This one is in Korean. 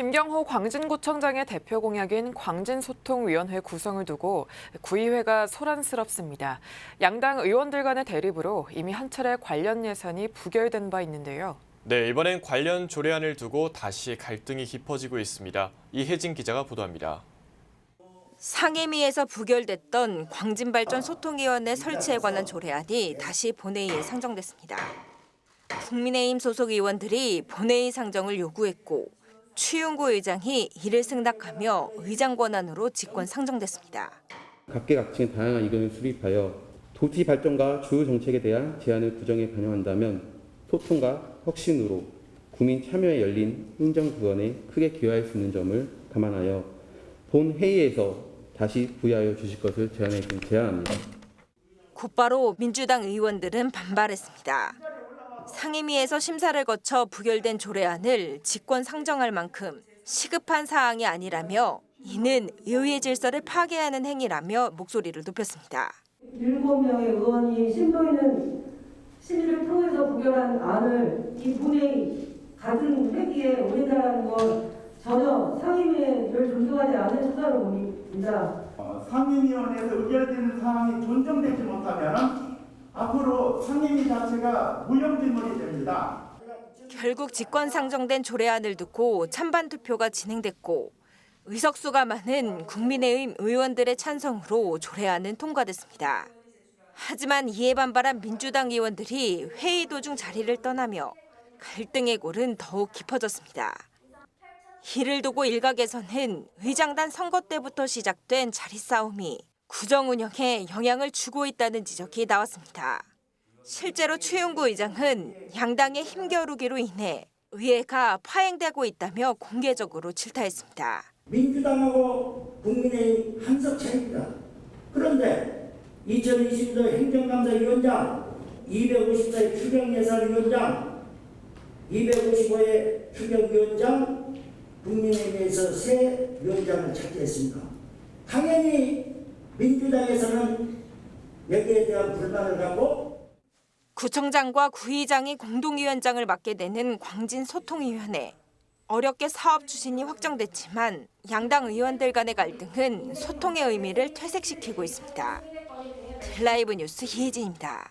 김경호 광진구청장의 대표 공약인 광진소통위원회 구성을 두고 구의회가 소란스럽습니다. 양당 의원들 간의 대립으로 이미 한 차례 관련 예산이 부결된 바 있는데요. 네, 이번엔 관련 조례안을 두고 다시 갈등이 깊어지고 있습니다. 이혜진 기자가 보도합니다. 상임위에서 부결됐던 광진발전 소통위원회 설치에 관한 조례안이 다시 본회의에 상정됐습니다. 국민의힘 소속 의원들이 본회의 상정을 요구했고 추윤구 의장이 이를 승낙하며 의장 권한으로 직권 상정됐습니다. 각계각층의 다양한 의견을 수립하여 도시 발전과 주요 정책에 대한 제안을 구정에 반영한다면 소통과 혁신으로 국민 참여에 열린 행정구원에 크게 기여할 수 있는 점을 감안하여 본 회의에서 다시 부여하여 주실 것을 제안해 제안합니다. 곧바로 민주당 의원들은 반발했습니다. 상임위에서 심사를 거쳐 부결된 조례안을 직권 상정할 만큼 시급한 사항이 아니라며 이는 의회 질서를 파괴하는 행위라며 목소리를 높였습니다. 일곱 명의 의원이 심도 있는 심의를 통해서 부결한 안을 이 본회의 같은 회기에 올린다는 건 전혀 상임위를 존중하지 않은 처사로 보입니다. 어, 상임위원회에서 의결되는 사항이 존중되지 못하면 상임위 자체가 무용지물이 됩니다. 결국 직권 상정된 조례안을 두고 찬반 투표가 진행됐고 의석수가 많은 국민의힘 의원들의 찬성으로 조례안은 통과됐습니다. 하지만 이에 반발한 민주당 의원들이 회의 도중 자리를 떠나며 갈등의 골은 더욱 깊어졌습니다. 이를 두고 일각에서는 의장단 선거 때부터 시작된 자리 싸움이 구정 운영에 영향을 주고 있다는 지적이 나왔습니다. 실제로 최용구 의장은 양당의 힘겨루기로 인해 의회가 파행되고 있다며 공개적으로 질타했습니다. 민주당하고 국민의힘 한석 차입니다. 그런데 2020년 행정감사위원장, 254의 추경예산위원장, 255의 추경위원장, 국민의힘에서 새 위원장을 찾겠습니다. 당연히 민주당에서는 여기에 대한 불만을 갖고 구청장과 구의장이 공동위원장을 맡게 되는 광진 소통위원회. 어렵게 사업 추진이 확정됐지만 양당 의원들 간의 갈등은 소통의 의미를 퇴색시키고 있습니다. 드라이브 뉴스 이혜진입니다.